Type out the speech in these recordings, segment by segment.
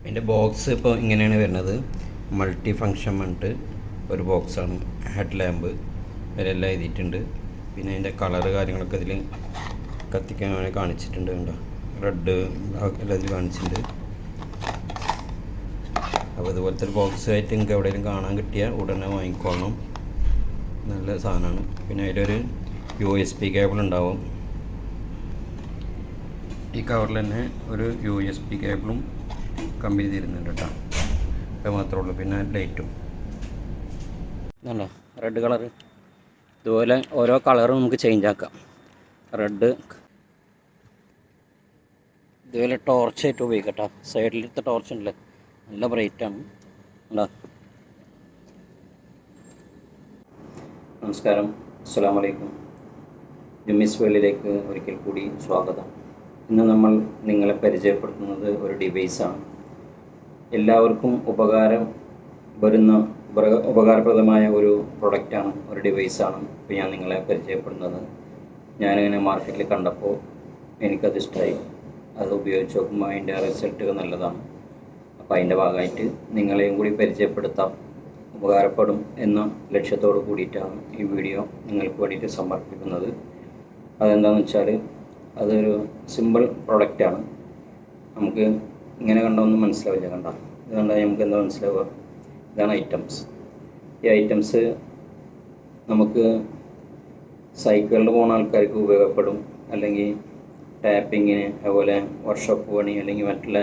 അതിന്റെ ബോക്സ് ഇപ്പോൾ ഇങ്ങനെയാണ് വരുന്നത്. മൾട്ടി ഫങ്ഷൻ പറഞ്ഞിട്ട് ഒരു ബോക്സാണ്. ഹെഡ് ലാമ്പ് അതിലെല്ലാം എഴുതിയിട്ടുണ്ട്. പിന്നെ അതിന്റെ കളറ് കാര്യങ്ങളൊക്കെ ഇതിൽ കത്തിക്കാൻ അവനെ കാണിച്ചിട്ടുണ്ട് കണ്ടോ? റെഡ് എല്ലാം ഇതിൽ കാണിച്ചിട്ടുണ്ട്. അപ്പോൾ ഇതുപോലത്തെ ഒരു ബോക്സ് ആയിട്ട് നിങ്ങൾക്ക് എവിടെയെങ്കിലും കാണാൻ കിട്ടിയാൽ ഉടനെ വാങ്ങിക്കോളണം. നല്ല സാധനമാണ്. പിന്നെ അതിലൊരു യു എസ് പി കേബിൾ ഉണ്ടാവും. ഈ കവറിൽ തന്നെ ഒരു യു എസ് പി കേബിളും കമ്പനി തരുന്നുണ്ട് കേട്ടോ. അത് മാത്രമേ ഉള്ളൂ. പിന്നെ ലൈറ്റും. ഇതുണ്ടോ? റെഡ് കളർ ഇതുപോലെ ഓരോ കളറും നമുക്ക് ചേഞ്ച് ആക്കാം. റെഡ് ഇതുപോലെ ടോർച്ച് ആയിട്ട് ഉപയോഗിക്കട്ടോ. സൈഡിലത്തെ ടോർച്ച് ഉണ്ടല്ലേ. നല്ല ബ്രൈറ്റാണ് ഉണ്ടോ? നമസ്കാരം. അസ്സാം വലൈക്കും ജുമിസ് വേളിലേക്ക് ഒരിക്കൽ കൂടി സ്വാഗതം. ഇന്ന് നമ്മൾ നിങ്ങളെ പരിചയപ്പെടുത്തുന്നത് ഒരു ഡിവൈസാണ് എല്ലാവർക്കും ഉപകാരം വരുന്ന ഉപകാരപ്രദമായ ഒരു പ്രൊഡക്റ്റാണ് ഒരു ഡിവൈസാണ് ഇപ്പോൾ ഞാൻ നിങ്ങളെ പരിചയപ്പെടുന്നത്. ഞാനിങ്ങനെ മാർക്കറ്റിൽ കണ്ടപ്പോൾ എനിക്കത് ഇഷ്ടമായി അത് ഉപയോഗിച്ച് നോക്കുമ്പോൾ അതിന്റെ റിസൾട്ടുകൾ നല്ലതാണ്. അപ്പോൾ അതിന്റെ ഭാഗമായിട്ട് നിങ്ങളെയും കൂടി പരിചയപ്പെടുത്താം. ഉപകാരപ്പെടും എന്ന ലക്ഷ്യത്തോട് കൂടിയിട്ടാണ് ഈ വീഡിയോ നിങ്ങൾക്ക് വേണ്ടിയിട്ട് സമർപ്പിക്കുന്നത്. അതെന്താണെന്ന് വെച്ചാൽ അതൊരു സിമ്പിൾ പ്രൊഡക്റ്റാണ് നമുക്ക് ഇങ്ങനെ കണ്ടൊന്നും മനസ്സിലാവില്ല കണ്ട? ഇത് കണ്ടാൽ നമുക്ക് എന്താ മനസ്സിലാവുക? ഇതാണ് ഐറ്റംസ് ഈ ഐറ്റംസ് നമുക്ക് സൈക്കിളിൽ പോകുന്ന ആൾക്കാർക്ക് ഉപയോഗപ്പെടും. അല്ലെങ്കിൽ ടാപ്പിങ്ങിന് അതുപോലെ വർക്ക്ഷോപ്പ് പണി അല്ലെങ്കിൽ മറ്റുള്ള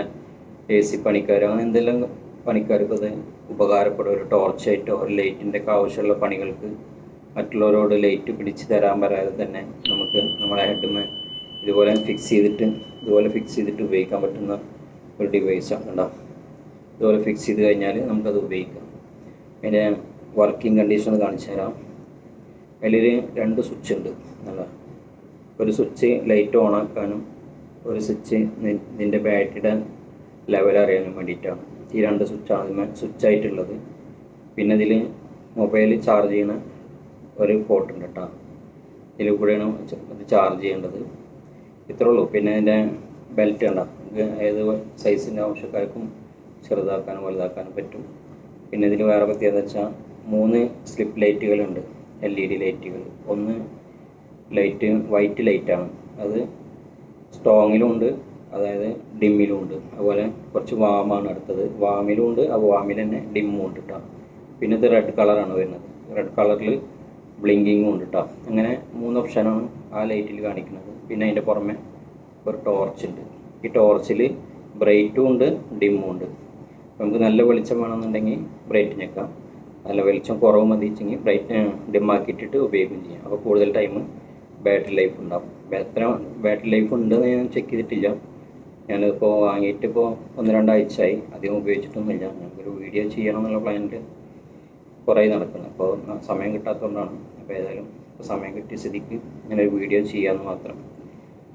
എ സി പണിക്കാർ അങ്ങനെ എന്തെല്ലാം പണിക്കാർക്ക് അത് ഉപകാരപ്പെടും. ഒരു ടോർച്ച് ലൈറ്റോ ഒരു ലൈറ്റിന്റെ ഒക്കെ ആവശ്യമുള്ള പണികൾക്ക് മറ്റുള്ളവരോട് ലൈറ്റ് പിടിച്ച് തരാൻ പറയാതെ തന്നെ നമുക്ക് നമ്മുടെ ഹെഡ്മെ ഇതുപോലെ ഫിക്സ് ചെയ്തിട്ട് ഇതുപോലെ ഫിക്സ് ചെയ്തിട്ട് ഉപയോഗിക്കാൻ പറ്റുന്ന ഒരു ഡിവൈസാണ് കേട്ടോ ഇതുപോലെ ഫിക്സ് ചെയ്ത് കഴിഞ്ഞാൽ നമുക്കത് ഉപയോഗിക്കാം. അതിന്റെ വർക്കിംഗ് കണ്ടീഷൻ കാണിച്ചു തരാം. അതിലൊരു രണ്ട് സ്വിച്ച് ഉണ്ട്. നല്ല ഒരു സ്വിച്ച് ലൈറ്റ് ഓൺ ആക്കാനും ഒരു സ്വിച്ച് ഇതിന്റെ ബാറ്ററിയുടെ ലെവൽ അറിയാനും വേണ്ടിയിട്ടാണ്. ഈ രണ്ട് സ്വിച്ചാണ് സ്വിച്ച് ആയിട്ടുള്ളത്. പിന്നെ ഇതിൽ മൊബൈൽ ചാർജ് ചെയ്യുന്ന ഒരു പോർട്ട് ഉണ്ട് കേട്ടോ ഇതിൽ കൂടെയാണ് ചാർജ് ചെയ്യേണ്ടത്. ഇത്രേ ഉള്ളൂ. പിന്നെ ഇതിന്റെ ബെൽറ്റ് ഉണ്ടാകും ഏത് സൈസിന്റെ ആവശ്യക്കാർക്കും ചെറുതാക്കാനും വലുതാക്കാനും പറ്റും. പിന്നെ ഇതിൽ വേറെ പ്രത്യേകത വെച്ചാൽ മൂന്ന് സ്ലിപ്പ് ലൈറ്റുകളുണ്ട് എൽ ഇ ഡി ലൈറ്റുകൾ ഒന്ന് ലൈറ്റ് വൈറ്റ് ലൈറ്റാണ് അത് സ്ട്രോങ്ങിലും ഉണ്ട്. അതായത് ഡിമ്മിലും ഉണ്ട്. അതുപോലെ കുറച്ച് വാമാണ് അടുത്തത്. വാമിലും ഉണ്ട്. ആ വാമിൽ തന്നെ ഡിമ്മും ഉണ്ട് കേട്ടോ പിന്നെ ഇത് റെഡ് കളറാണ് വരുന്നത്. റെഡ് കളറിൽ ബ്ലിങ്കിങ്ങും ഉണ്ട് കേട്ടോ അങ്ങനെ മൂന്ന് ഓപ്ഷനാണ് ആ ലൈറ്റിൽ കാണിക്കുന്നത്. പിന്നെ അതിന്റെ പുറമെ ഒരു ടോർച്ച് ഉണ്ട്. ഈ ടോർച്ചിൽ ബ്രൈറ്റും ഉണ്ട് ഡിമ്മും ഉണ്ട്. നമുക്ക് നല്ല വെളിച്ചം വേണമെന്നുണ്ടെങ്കിൽ ബ്രൈറ്റ് ഞെക്കാം നല്ല വെളിച്ചം കുറവ് മതിച്ചെങ്കിൽ ബ്രൈറ്റ് ഡിമ്മാക്കിയിട്ടിട്ട് ഉപയോഗിക്കുകയും ചെയ്യാം. അപ്പോൾ കൂടുതൽ ടൈം ബാറ്ററി ലൈഫ് ഉണ്ടാവും. എത്ര ബാറ്ററി ലൈഫ് ഉണ്ടെന്ന് ഞാൻ ചെക്ക് ചെയ്തിട്ടില്ല. ഞാനിപ്പോൾ വാങ്ങിയിട്ട് ഇപ്പോൾ ഒന്ന് രണ്ടാഴ്ചയായി. അധികം ഉപയോഗിച്ചിട്ടൊന്നുമില്ല. ഞങ്ങൾക്കൊരു വീഡിയോ ചെയ്യണം എന്നുള്ള പ്ലാനിൽ കുറേ നടക്കുന്നത് അപ്പോൾ സമയം കിട്ടാത്തതുകൊണ്ടാണ്. അപ്പോൾ ഏതായാലും സമയം കിട്ടിയ സ്ഥിതിക്ക് ഇങ്ങനെ ഒരു വീഡിയോ ചെയ്യാമെന്ന് മാത്രം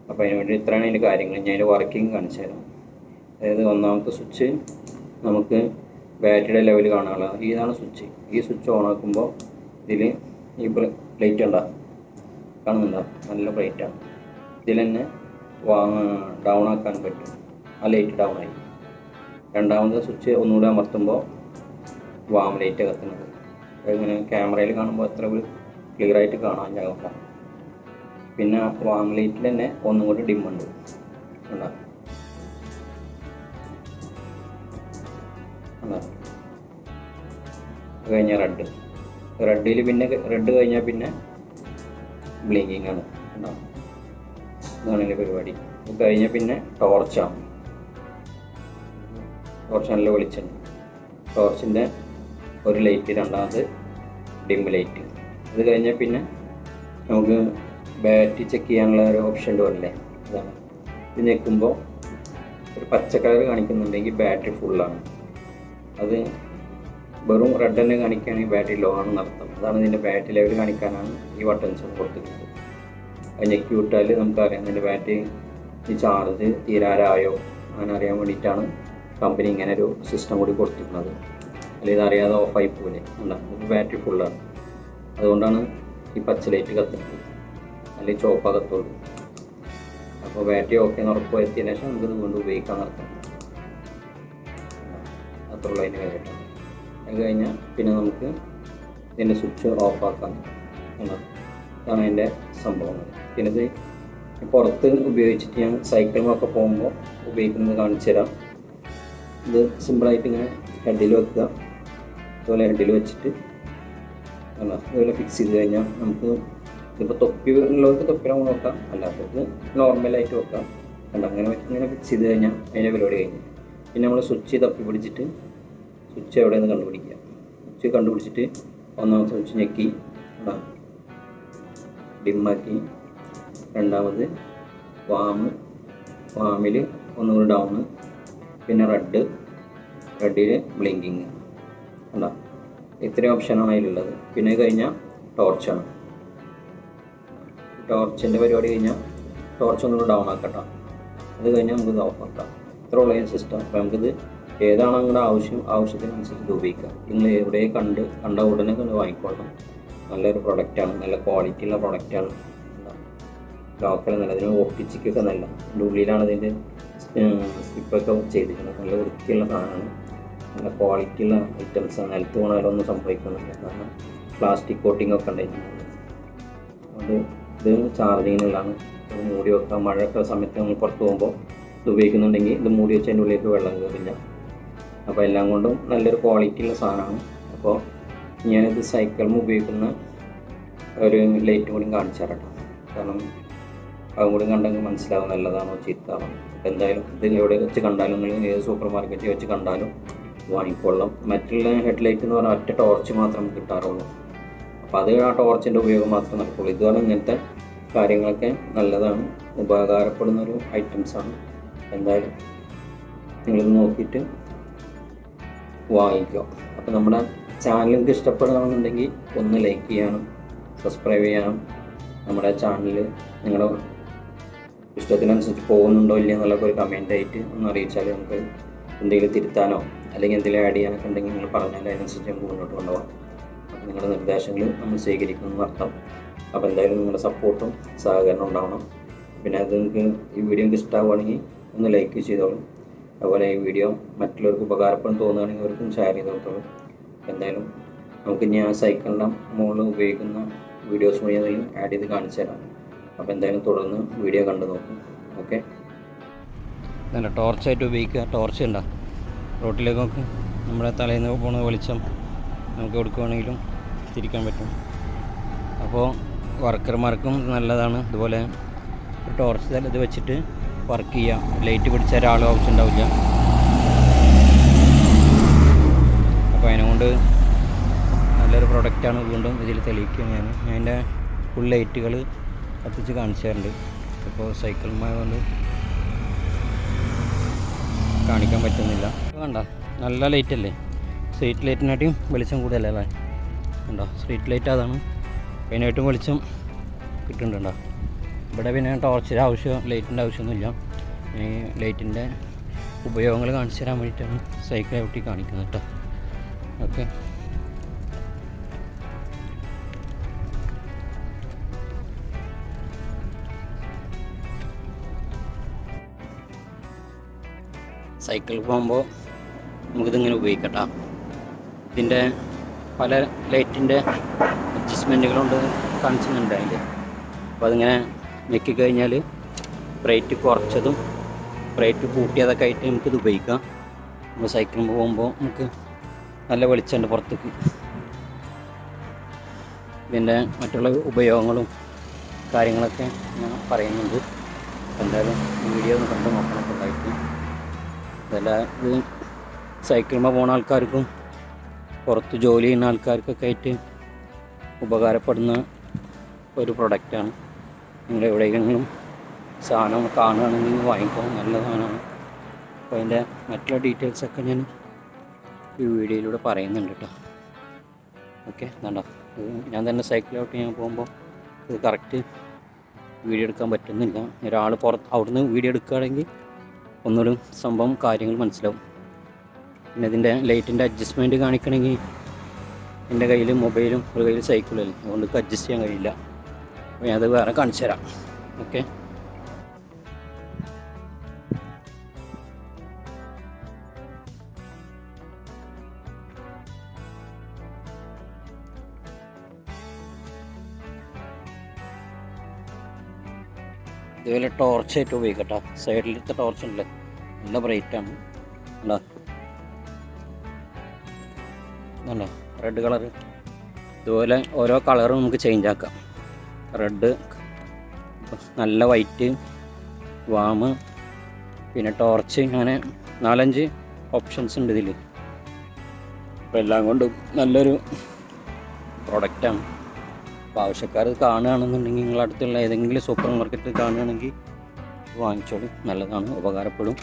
അപ്പോൾ അതിന് വേണ്ടി ഇത്രയാണ് അതിന്റെ കാര്യങ്ങൾ. ഞാൻ അതിന്റെ വർക്കിംഗ് കാണിച്ചു തരാം. അതായത് ഒന്നാമത്തെ സ്വിച്ച് നമുക്ക് ബാറ്ററിയുടെ ലെവൽ കാണാനുള്ള ഇതാണ് സ്വിച്ച്. ഈ സ്വിച്ച് ഓൺ ആക്കുമ്പോൾ ഇതിൽ ഈ പ്ലേറ്റ് ഉണ്ടാകും കാണുന്നുണ്ടോ? നല്ല പ്ലേറ്റാണ് ഇതിൽ തന്നെ ഡൗൺ ആക്കാൻ പറ്റും. ആ ലൈറ്റ് ഡൗൺ ആയി. രണ്ടാമത്തെ സ്വിച്ച് ഒന്നുകൂടെ അമർത്തുമ്പോൾ വാം ലൈറ്റ് കത്തുന്നത് അതിങ്ങനെ ക്യാമറയിൽ കാണുമ്പോൾ അത്ര ക്ലിയർ ആയിട്ട് കാണാൻ ചാകില്ല പിന്നെ വാം ലൈറ്റിൽ തന്നെ ഒന്നും കൂടി ഡിം ഉണ്ട്. കണ്ടോ? കണ്ടോ? അത് കഴിഞ്ഞാൽ റെഡ് റെഡിൽ പിന്നെ റെഡ് കഴിഞ്ഞാൽ പിന്നെ ബ്ലിങ്കിങ് ആണ്. കണ്ടോ? ഇതാണ് എന്റെ പരിപാടി. ഇത് കഴിഞ്ഞാൽ പിന്നെ ടോർച്ചാണ് ടോർച്ച് നല്ല വെളിച്ചുണ്ട് ടോർച്ചിന്റെ ഒരു ലൈറ്റ് രണ്ടാമത് ഡിം ലൈറ്റ് ഇത് കഴിഞ്ഞാൽ പിന്നെ നമുക്ക് ബാറ്ററി ചെക്ക് ചെയ്യാനുള്ള ഒരു ഓപ്ഷൻ വരില്ലേ അതാണ്. ഇത് ഞെക്കുമ്പോൾ ഒരു പച്ച കളർ കാണിക്കുന്നുണ്ടെങ്കിൽ ബാറ്ററി ഫുള്ളാണ് അത് വെറും റെഡ് തന്നെ കാണിക്കുകയാണെങ്കിൽ ബാറ്ററി ലോ ആണെന്ന് അർത്ഥം. അതാണ് ഇതിന്റെ ബാറ്ററി ലെവൽ കാണിക്കാനാണ് ഈ ബട്ടൺസ് കൊടുത്തിട്ടുള്ളത് അത് ഞെക്കി വിട്ടാൽ നമുക്കറിയാം ഇതിന്റെ ബാറ്ററി ഈ ചാർജ് തീരാറായോ അങ്ങനെ അറിയാൻ വേണ്ടിയിട്ടാണ് കമ്പനി ഇങ്ങനെ ഒരു സിസ്റ്റം കൂടി കൊടുത്തിരുന്നത്. അല്ലെങ്കിൽ ഇതറിയാതെ ഓഫായി പോലെ ഉണ്ടാകും ബാറ്ററി ഫുള്ളാണ് അതുകൊണ്ടാണ് ഈ പച്ച ലൈറ്റ് കത്തുന്നത് അല്ലെങ്കിൽ ചോപ്പ കത്തുള്ളൂ അപ്പോൾ ബാറ്ററി ഓക്കെ എന്ന് ഉറപ്പ് വരുത്തിയതിന് ശേഷം നമുക്കിത് വീണ്ടും ഉപയോഗിക്കാൻ നടത്താം അത്രയുള്ള അതിന്റെ കാര്യമായിട്ട് അത് കഴിഞ്ഞാൽ പിന്നെ നമുക്ക് ഇതിന്റെ സ്വിച്ച് ഓഫ് ആക്കാം എന്നാണ് ഇതാണ് അതിന്റെ സംഭവങ്ങൾ പിന്നെ ഇത് പുറത്ത് ഉപയോഗിച്ചിട്ട് ഞാൻ സൈക്കിളിലൊക്കെ പോകുമ്പോൾ ഉപയോഗിക്കുന്നത് കാണിച്ചു തരാം. ഇത് സിമ്പിളായിട്ട് ഇങ്ങനെ ഹെഡിൽ വെക്കുക. അതുപോലെ ഹെഡിൽ വെച്ചിട്ട് അതുപോലെ ഫിക്സ് ചെയ്ത് കഴിഞ്ഞാൽ നമുക്ക് ഇതിപ്പോൾ തൊപ്പി ഉള്ളവർക്ക് തൊപ്പിയിലാവും നോക്കാം. അല്ലാത്തവർക്ക് നോർമലായിട്ട് വെക്കാം കണ്ട? അങ്ങനെ ഇങ്ങനെ ഫിക്സ് ചെയ്ത് കഴിഞ്ഞാൽ അതിന്റെ പരിപാടി കഴിഞ്ഞു. പിന്നെ നമ്മൾ സ്വിച്ച് തപ്പി പിടിച്ചിട്ട് സ്വിച്ച് എവിടെയെന്ന് കണ്ടുപിടിക്കുക സ്വിച്ച് കണ്ടുപിടിച്ചിട്ട് ഒന്നാമത്തെ സ്വിച്ച് ഞെക്കി. ഡിമ്മാക്കി. രണ്ടാമത് വാമ് വാമിൽ ഒന്നുകൂടി ഡൗണ് പിന്നെ റെഡ് റെഡിൽ ബ്ലിങ്കിങ് ഉണ്ടാ ഇത്രയും ഓപ്ഷനാണ് അതിലുള്ളത്. പിന്നെ കഴിഞ്ഞാൽ ടോർച്ചാണ് ടോർച്ചിന്റെ പരിപാടി കഴിഞ്ഞാൽ ടോർച്ച് ഒന്നും ഡൗൺ ആക്കട്ടോ. അത് കഴിഞ്ഞാൽ നമുക്ക് ഓഫ് ആക്കാം. ഇത്ര ഉള്ള സിസ്റ്റം അപ്പോൾ നമുക്കിത് ഏതാണ് നിങ്ങളുടെ ആവശ്യം ആവശ്യത്തിനനുസരിച്ച് ഉപയോഗിക്കാം നിങ്ങൾ എവിടെ കണ്ട് കണ്ട ഉടനെ കണ്ട് വാങ്ങിക്കോളണം. നല്ലൊരു പ്രൊഡക്റ്റാണ് നല്ല ക്വാളിറ്റി ഉള്ള പ്രൊഡക്റ്റാണ് ലോക്കൽ നല്ല അതിന് ഒട്ടിച്ചിക്കൊക്കെ നല്ല. എന്റെ ഉള്ളിലാണ് അതിന്റെ സ്റ്റിപ്പൊക്കെ ചെയ്തിരിക്കുന്നത്. നല്ല വൃത്തിയുള്ള സാധനമാണ്. നല്ല ക്വാളിറ്റി ഉള്ള ഐറ്റംസ് നിലത്ത് പോകണമെങ്കിലൊന്നും സംഭവിക്കുന്നില്ല. കാരണം പ്ലാസ്റ്റിക് കോട്ടിംഗ് ഒക്കെ ഉണ്ടായിരുന്നു അത് ഇത് ചാർജിങ്ങിനുള്ളതാണ് മൂടി വെക്കുക. മഴയൊക്കെ സമയത്ത് നമ്മൾ പുറത്ത് പോകുമ്പോൾ ഇത് ഉപയോഗിക്കുന്നുണ്ടെങ്കിൽ ഇത് മൂടി വെച്ച് അതിന്റെ ഉള്ളിലേക്ക് വെള്ളം കയറില്ല. അപ്പോൾ എല്ലാം കൊണ്ടും നല്ലൊരു ക്വാളിറ്റിയുള്ള സാധനമാണ്. അപ്പോൾ ഞാനിത് സൈക്കിളിൽ ഉപയോഗിക്കുന്ന ഒരു ലൈറ്റ് കൂടി കാണിച്ചു തരാം കാരണം അതും കൂടി കണ്ടെങ്കിൽ മനസ്സിലാവും നല്ലതാണോ ചീത്താണോ എന്തായാലും ഇത് എവിടെ വെച്ച് കണ്ടാലും നിങ്ങൾ ഏത് സൂപ്പർ മാർക്കറ്റിൽ വെച്ച് കണ്ടാലും വാങ്ങിക്കൊള്ളാം. മറ്റുള്ള ഹെഡ് ലൈറ്റ് എന്ന് പറഞ്ഞാൽ ഒറ്റ ടോർച്ച് മാത്രം കിട്ടാറുള്ളൂ. അപ്പോൾ അത് ആ ടോർച്ചിന്റെ ഉപയോഗം മാത്രമേ നടക്കുള്ളൂ. ഇതുപോലെ ഇങ്ങനത്തെ കാര്യങ്ങളൊക്കെ നല്ലതാണ്. ഉപകാരപ്പെടുന്ന ഒരു ഐറ്റംസാണ് എന്തായാലും നിങ്ങളിത് നോക്കിയിട്ട് വാങ്ങിക്കുക അപ്പോൾ നമ്മുടെ ചാനൽ നിങ്ങൾക്ക് ഇഷ്ടപ്പെടുകയാണെന്നുണ്ടെങ്കിൽ ഒന്ന് ലൈക്ക് ചെയ്യാനും സബ്സ്ക്രൈബ് ചെയ്യാനും നമ്മുടെ ചാനൽ നിങ്ങളുടെ ഇഷ്ടത്തിനനുസരിച്ച് പോകുന്നുണ്ടോ ഇല്ലയോ എന്നുള്ളൊക്കെ ഒരു കമന്റ് ആയിട്ട് ഒന്ന് അറിയിച്ചാൽ നമുക്ക് എന്തെങ്കിലും തിരുത്താനോ അല്ലെങ്കിൽ എന്തെങ്കിലും ആഡ് ചെയ്യാനൊക്കെ ഉണ്ടെങ്കിൽ നിങ്ങൾ പറഞ്ഞാൽ അതിനനുസരിച്ച് നമുക്ക് മുന്നോട്ട് കൊണ്ടുപോകാം. നിങ്ങളുടെ നിർദ്ദേശങ്ങൾ നമ്മൾ സ്വീകരിക്കുന്നു അർത്ഥം. അപ്പോൾ എന്തായാലും നിങ്ങളുടെ സപ്പോർട്ടും സഹകരണം ഉണ്ടാവണം. പിന്നെ അത് നിങ്ങൾക്ക് ഈ വീഡിയോ നിങ്ങൾക്ക് ഇഷ്ടമാവുകയാണെങ്കിൽ ഒന്ന് ലൈക്ക് ചെയ്തോളും. അതുപോലെ ഈ വീഡിയോ മറ്റുള്ളവർക്ക് ഉപകാരപ്പെടും തോന്നുകയാണെങ്കിൽ അവർക്കും ഷെയർ ചെയ്ത് കൊടുത്തോളും. എന്തായാലും നമുക്ക് ഇനി ആ സൈക്കിളിന്റെ മുകളിൽ ഉപയോഗിക്കുന്ന വീഡിയോസ് വഴി അതിൽ ആഡ് ചെയ്ത് കാണിച്ചു തരാം. അപ്പോൾ എന്തായാലും തുടർന്ന് വീഡിയോ കണ്ടു നോക്കും. ഓക്കെ നല്ല ടോർച്ചായിട്ട് ഉപയോഗിക്കുക. ടോർച്ച് ഉണ്ടോ റോട്ടിലേക്ക് നോക്ക്. നമ്മുടെ തലേന്ന് പോകുന്ന വെളിച്ചം നമുക്ക് കൊടുക്കുവാണെങ്കിലും തിരിക്കാൻ പറ്റും. അപ്പോൾ വർക്കർമാർക്കും നല്ലതാണ്. ഇതുപോലെ ഒരു ടോർച്ച് ഇത് വെച്ചിട്ട് വർക്ക് ചെയ്യാം. ലൈറ്റ് പിടിച്ച ഒരാളും ആവശ്യം ഉണ്ടാവില്ല. അപ്പോൾ അതിനുകൊണ്ട് നല്ലൊരു പ്രൊഡക്റ്റാണ് വീണ്ടും ഇതിൽ തെളിയിക്കുകയാണ് ഞാൻ. എന്റെ ഫുൾ ലൈറ്റുകൾ കത്തിച്ച് കാണിച്ചു തരുന്നുണ്ട് ഇപ്പോൾ സൈക്കിളുമായതുകൊണ്ട് കാണിക്കാൻ പറ്റുന്നില്ല. വേണ്ട നല്ല ലൈറ്റല്ലേ സ്ട്രീറ്റ് ലൈറ്റിനായിട്ടും വെളിച്ചം കൂടുതലല്ലേ? ഉണ്ടോ? സ്ട്രീറ്റ് ലൈറ്റ് അതാണ്. അതിനായിട്ടും വെളിച്ചം കിട്ടുന്നുണ്ടോ? ഇവിടെ പിന്നെ ടോർച്ചിന്റെ ആവശ്യം ലൈറ്റിന്റെ ആവശ്യമൊന്നുമില്ല. ഈ ലൈറ്റിന്റെ ഉപയോഗങ്ങൾ കാണിച്ചു തരാൻ വേണ്ടിയിട്ടാണ് സൈക്കിൾ ഔട്ടി കാണിക്കുന്നത് കേട്ടോ ഓക്കെ സൈക്കിൾ പോകുമ്പോൾ നമുക്കിതിങ്ങനെ ഉപയോഗിക്കട്ടോ. ഇതിന്റെ പല ലൈറ്റിന്റെ അഡ്ജസ്റ്റ്മെന്റുകളുണ്ട് കാണിച്ചിട്ടുണ്ട് അതിൽ അപ്പോൾ അതിങ്ങനെ ഞെക്കി കഴിഞ്ഞാൽ ബ്രൈറ്റ് കുറച്ചതും ബ്രൈറ്റ് കൂട്ടിയതൊക്കെ ആയിട്ട് നമുക്ക് ഇത് ഉപയോഗിക്കാം. നമ്മൾ സൈക്കിളിൽ പോകുമ്പോൾ നമുക്ക് നല്ല വെളിച്ചമുണ്ട് പുറത്തേക്ക്. ഇതിന്റെ മറ്റുള്ള ഉപയോഗങ്ങളും കാര്യങ്ങളൊക്കെ ഞാൻ പറയുന്നുണ്ട്. എന്തായാലും വീഡിയോ ഒന്ന് കണ്ടു നോക്കണം. ഉണ്ടായിട്ട് ഇതെല്ലാം ഇത് സൈക്കിളിൽ പോണ ആൾക്കാർക്കും പുറത്ത് ജോലി ചെയ്യുന്ന ആൾക്കാർക്കൊക്കെ ആയിട്ട് ഉപകാരപ്പെടുന്ന ഒരു പ്രൊഡക്റ്റാണ് നിങ്ങൾ എവിടെയെങ്കിലും സാധനം കാണുകയാണെങ്കിൽ വാങ്ങിക്കോ നല്ല സാധനമാണ്. അപ്പോൾ അതിന്റെ മറ്റുള്ള ഡീറ്റെയിൽസൊക്കെ ഞാൻ ഈ വീഡിയോയിലൂടെ പറയുന്നുണ്ട് കേട്ടോ ഓക്കെ വേണ്ട ഞാൻ തന്നെ സൈക്കിളോട്ട് ഞാൻ പോകുമ്പോൾ ഇത് കറക്റ്റ് വീഡിയോ എടുക്കാൻ പറ്റുന്നില്ല. ഒരാൾ പുറത്ത് അവിടുന്ന് വീഡിയോ എടുക്കുകയാണെങ്കിൽ ഒന്നുകൂടി സംഭവം കാര്യങ്ങൾ മനസ്സിലാവും. പിന്നെ ഇതിന്റെ ലൈറ്റിന്റെ അഡ്ജസ്റ്റ്മെന്റ് കാണിക്കണമെങ്കിൽ എന്റെ കയ്യിൽ മൊബൈലും ഒരു കയ്യിൽ സൈക്കിളും അതുകൊണ്ട് അഡ്ജസ്റ്റ് ചെയ്യാൻ കഴിയില്ല. അപ്പോൾ ഞാനത് വേറെ കാണിച്ചു തരാം. ഓക്കെ? ഇതുപോലെ ടോർച്ചായിട്ട് ഉപയോഗിക്കട്ടോ സൈഡിലത്തെ ടോർച്ചുണ്ടല്ലേ നല്ല ബ്രൈറ്റാണ് ഉണ്ടോ ഉണ്ടോ റെഡ് കളർ ഇതുപോലെ ഓരോ കളറും നമുക്ക് ചേഞ്ച് ആക്കാം. റെഡ് നല്ല വൈറ്റ് വാമ് പിന്നെ ടോർച്ച് അങ്ങനെ നാലഞ്ച് ഓപ്ഷൻസ് ഉണ്ട് ഇതിൽ അപ്പോൾ എല്ലാം കൊണ്ടും നല്ലൊരു പ്രോഡക്റ്റാണ് അപ്പോൾ ആവശ്യക്കാർ കാണുകയാണെന്നുണ്ടെങ്കിൽ നിങ്ങളുടെ അടുത്തുള്ള ഏതെങ്കിലും സൂപ്പർ മാർക്കറ്റിൽ കാണുകയാണെങ്കിൽ വാങ്ങിച്ചോളൂ. നല്ലതാണ് ഉപകാരപ്പെടും.